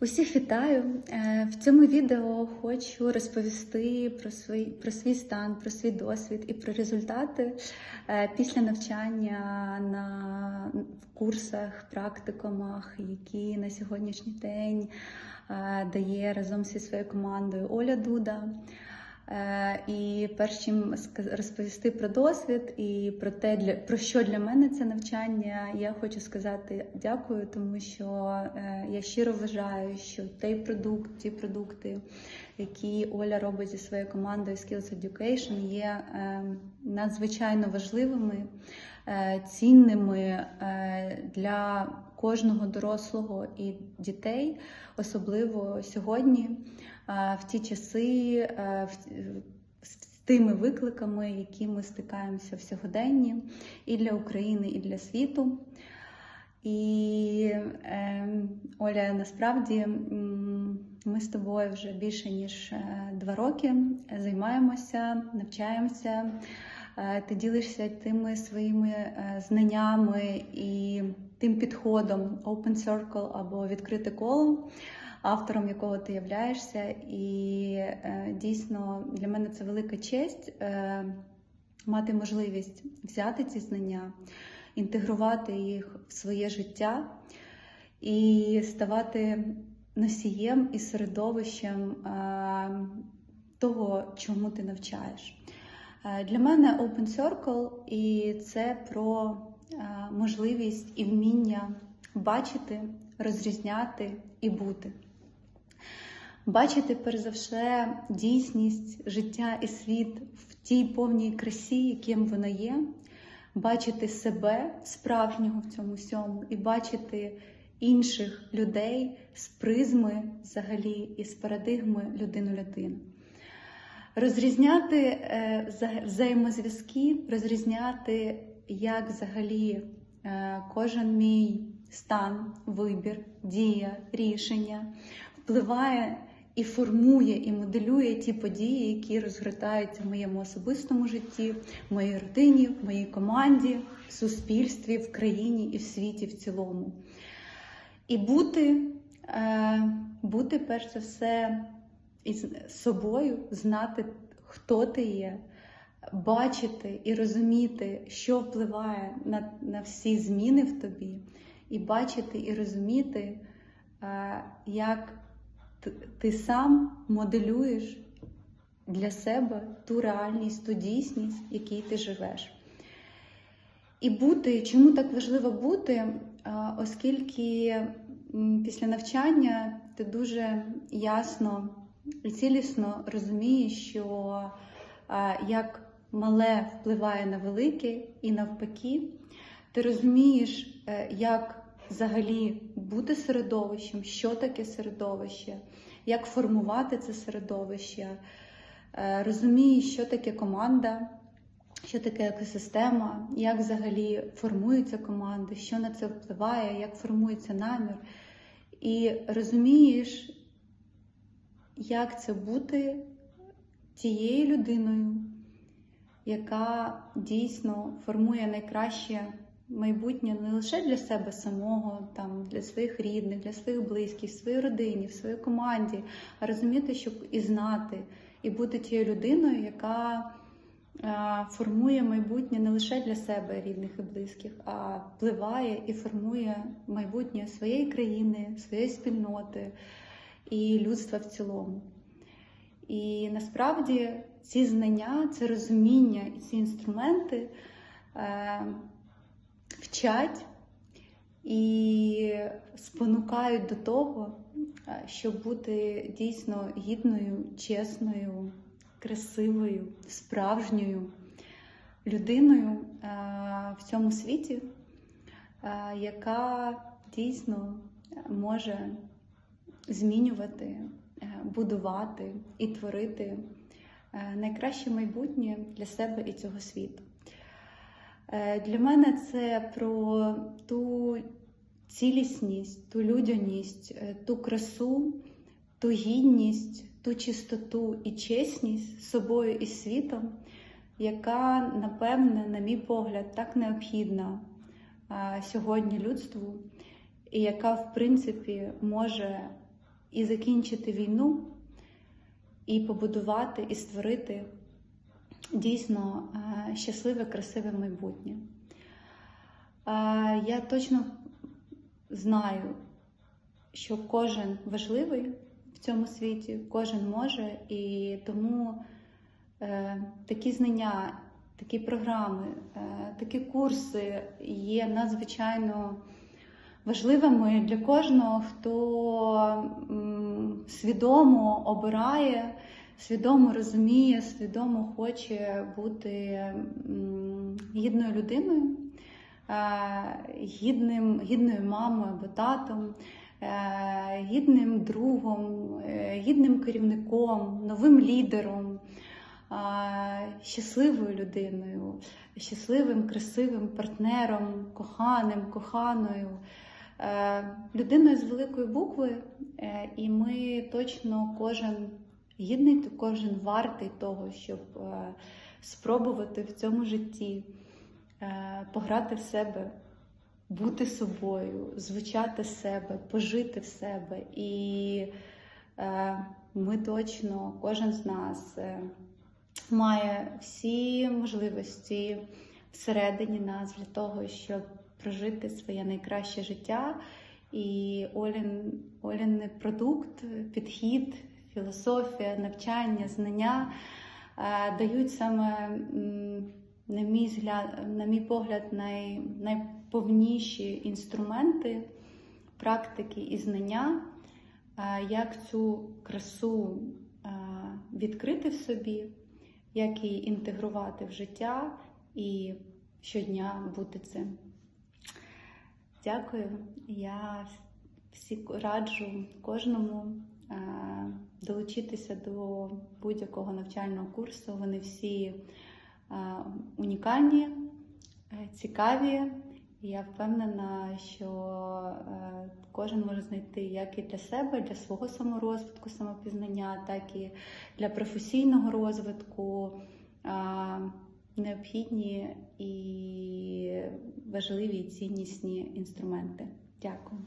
Усіх вітаю! Е, В цьому відео хочу розповісти про свій, про свій стан, про свій досвід і про результати е, після навчання на курсах, практикумах, які на сьогоднішній день е, дає разом зі своєю командою Оля Дуда. Е, І перш чим розповісти про досвід і про те, для про що для мене це навчання, я хочу сказати дякую, тому що е, я щиро вважаю, що той продукт, ті продукти, які Оля робить зі своєю командою Skills Education, є е, надзвичайно важливими, цінними для кожного дорослого і дітей, особливо сьогодні, в ті часи, е, з тими викликами, які ми стикаємося в сьогоденні, і для України, і для світу. І е, Оля, насправді ми з тобою вже більше ніж е, два роки займаємося, навчаємося. Е, Ти ділишся тими своїми е, знаннями і тим підходом Open Circle або відкрите коло, автором якого ти являєшся. І е, дійсно для мене це велика честь е, мати можливість взяти ці знання, інтегрувати їх в своє життя і ставати носієм і середовищем е, того, чому ти навчаєш. Для мене Open Circle і це про можливість і вміння бачити, розрізняти і бути. Бачити, перш за все, дійсність життя і світ в тій повній красі, яким воно є, бачити себе справжнього в цьому всьому, і бачити інших людей з призми взагалі і з парадигми людину-людину. Розрізняти е, взаємозв'язки, розрізняти, як взагалі е, кожен мій стан, вибір, дія, рішення впливає і формує, і моделює ті події, які розгортаються в моєму особистому житті, в моїй родині, в моїй команді, в суспільстві, в країні і в світі в цілому. І бути, е, бути перш за все із собою, знати, хто ти є, бачити і розуміти, що впливає на, на всі зміни в тобі, і бачити і розуміти, е, як ти сам моделюєш для себе ту реальність, ту дійсність, в якій ти живеш. І бути, чому так важливо бути, оскільки після навчання ти дуже ясно і цілісно розумієш, що як мале впливає на велике і навпаки, ти розумієш, е, як взагалі бути середовищем, що таке середовище, як формувати це середовище, е, розумієш, що таке команда, що таке екосистема, як взагалі формуються команди, що на це впливає, як формується намір. І розумієш, як це бути тією людиною, яка дійсно формує найкраще майбутнє не лише для себе самого, там, для своїх рідних, для своїх близьких, своїй родині, в своїй команді, а розуміти, щоб і знати, і бути тією людиною, яка формує майбутнє не лише для себе рідних і близьких, а впливає і формує майбутнє своєї країни, своєї спільноти і людства в цілому. І насправді ці знання, це розуміння і ці інструменти е, вчать і спонукають до того, е, щоб бути дійсно гідною, чесною, красивою, справжньою людиною е, в цьому світі, е, яка дійсно може змінювати, будувати і творити найкраще майбутнє для себе і цього світу. Е, Для мене це про ту цілісність, ту людяність, е, ту красу, ту гідність, ту чистоту і чесність з собою і світом, яка, напевне, на мій погляд, так необхідна сьогодні людству, і яка, в принципі, може і закінчити війну, і побудувати, і створити дійсно е, щасливе, красиве майбутнє. Е, Я точно знаю, що кожен важливий в цьому світі, кожен може, і тому е, такі знання, такі програми, такі курси є надзвичайно важливими для кожного, хто свідомо обирає, свідомо розуміє, свідомо хоче бути гідною людиною, е, гідним, гідною мамою або татом, е, гідним другом, е, гідним керівником, новим лідером, щасливою людиною, щасливим, красивим партнером, коханим, коханою. Людиною з великої букви, і ми точно кожен гідний, кожен вартий того, щоб е, спробувати в цьому житті е, пограти в себе, бути собою, звучати себе, пожити в себе. І е, ми точно, кожен з нас має всі можливості всередині нас для того, щоб прожити своє найкраще життя. І Олін, Олін продукт, підхід, філософія, навчання, знання е, дають саме, на мій, згляд, на мій погляд, най, найповніші інструменти, практики і знання, е, як цю красу е, відкрити в собі, як її інтегрувати в життя і щодня бути цим. Дякую. Я всі раджу кожному долучитися до будь-якого навчального курсу. Вони всі унікальні, е, цікаві. Я впевнена, що е, кожен може знайти як і для себе, для свого саморозвитку, самопізнання, так і для професійного розвитку необхідні і важливі ціннісні інструменти. Дякую.